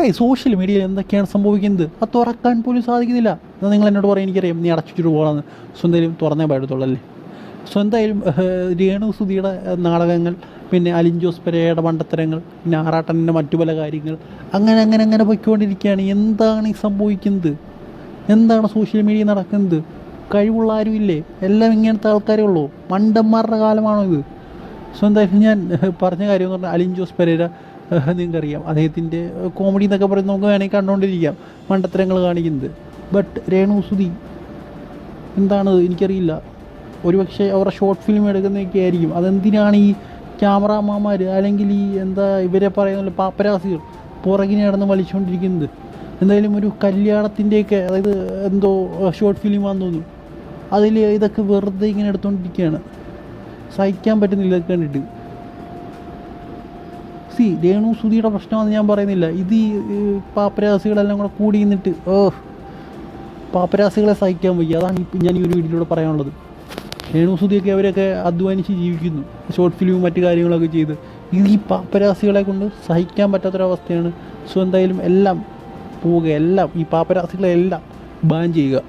ഏയ് സോഷ്യൽ മീഡിയയിൽ എന്തൊക്കെയാണ് സംഭവിക്കുന്നത്? അത് തുറക്കാൻ പോലും സാധിക്കുന്നില്ല. എന്നാൽ നിങ്ങൾ എന്നോട് പറയാൻ എനിക്കറിയാം നീ അടച്ചിട്ട് പോകണമെന്ന് സ്വന്തം തുറന്നേ പാടത്തുള്ളല്ലേ സോ എന്തായാലും രേണു സുധിയുടെ നാടകങ്ങൾ പിന്നെ അലിൻ ജോസ് പെരയുടെ മണ്ടത്തരങ്ങൾ പിന്നെ ആറാട്ടന്റെ മറ്റു പല കാര്യങ്ങൾ അങ്ങനെ അങ്ങനെ അങ്ങനെ പൊയ്ക്കൊണ്ടിരിക്കുകയാണ്. എന്താണ് ഈ സംഭവിക്കുന്നത്? എന്താണ് സോഷ്യൽ മീഡിയ നടക്കുന്നത്? കഴിവുള്ള ആരുമില്ലേ? എല്ലാം ഇങ്ങനത്തെ ആൾക്കാരേ ഉള്ളൂ. മണ്ടന്മാരുടെ കാലമാണോ ഇത്? സോ എന്തായാലും ഞാൻ പറഞ്ഞ കാര്യം എന്ന് പറഞ്ഞാൽ അലിൻ ജോസ് പെരേര നിങ്ങൾക്കറിയാം. അദ്ദേഹത്തിന്റെ കോമഡി എന്നൊക്കെ പറയുന്നത് നമുക്ക് വേണമെങ്കിൽ കണ്ടുകൊണ്ടിരിക്കാം മണ്ടത്തരങ്ങൾ കാണിക്കുന്നത്. ബട്ട് രേണു സുധി എന്താണ്? എനിക്കറിയില്ല. ഒരുപക്ഷെ അവരുടെ ഷോർട്ട് ഫിലിം എടുക്കുന്നതൊക്കെ ആയിരിക്കും. അതെന്തിനാണ് ഈ ക്യാമറാമാന്മാർ അല്ലെങ്കിൽ ഈ എന്താ ഇവരെ പറയുന്ന പാപ്പരാസികൾ പുറകിനെ നടന്ന് വലിച്ചുകൊണ്ടിരിക്കുന്നത്? എന്തായാലും ഒരു കല്യാണത്തിന്റെയൊക്കെ അതായത് എന്തോ ഷോർട്ട് ഫിലിമാന്ന് തോന്നുന്നു. അതിൽ ഇതൊക്കെ വെറുതെ ഇങ്ങനെ എടുത്തുകൊണ്ടിരിക്കുകയാണ് സഹിക്കാൻ പറ്റുന്നില്ല ഇതൊക്കെ കണ്ടിട്ട്. സി രേണു സുധിയുടെ പ്രശ്നമാണെന്ന് ഞാൻ പറയുന്നില്ല. ഇത് ഈ പാപ്പരാസികളെല്ലാം കൂടെ കൂടി നിന്നിട്ട് ഓ പാപ്പരാസികളെ സഹിക്കാൻ വയ്യ. അതാണ് ഇപ്പം ഞാൻ ഈ ഒരു വീഡിയോയിലൂടെ പറയാനുള്ളത്. രേണു സുധിയൊക്കെ അവരൊക്കെ അധ്വാനിച്ച് ജീവിക്കുന്നു. ഷോർട്ട് ഫിലിമും മറ്റു കാര്യങ്ങളൊക്കെ ചെയ്ത്. ഇത് ഈ പാപ്പരാസികളെ കൊണ്ട് സഹിക്കാൻ പറ്റാത്തൊരവസ്ഥയാണ്. സോ എന്തായാലും എല്ലാം പോവുക. എല്ലാം ഈ പാപ്പരാസികളെല്ലാം ബാൻ ചെയ്യുക.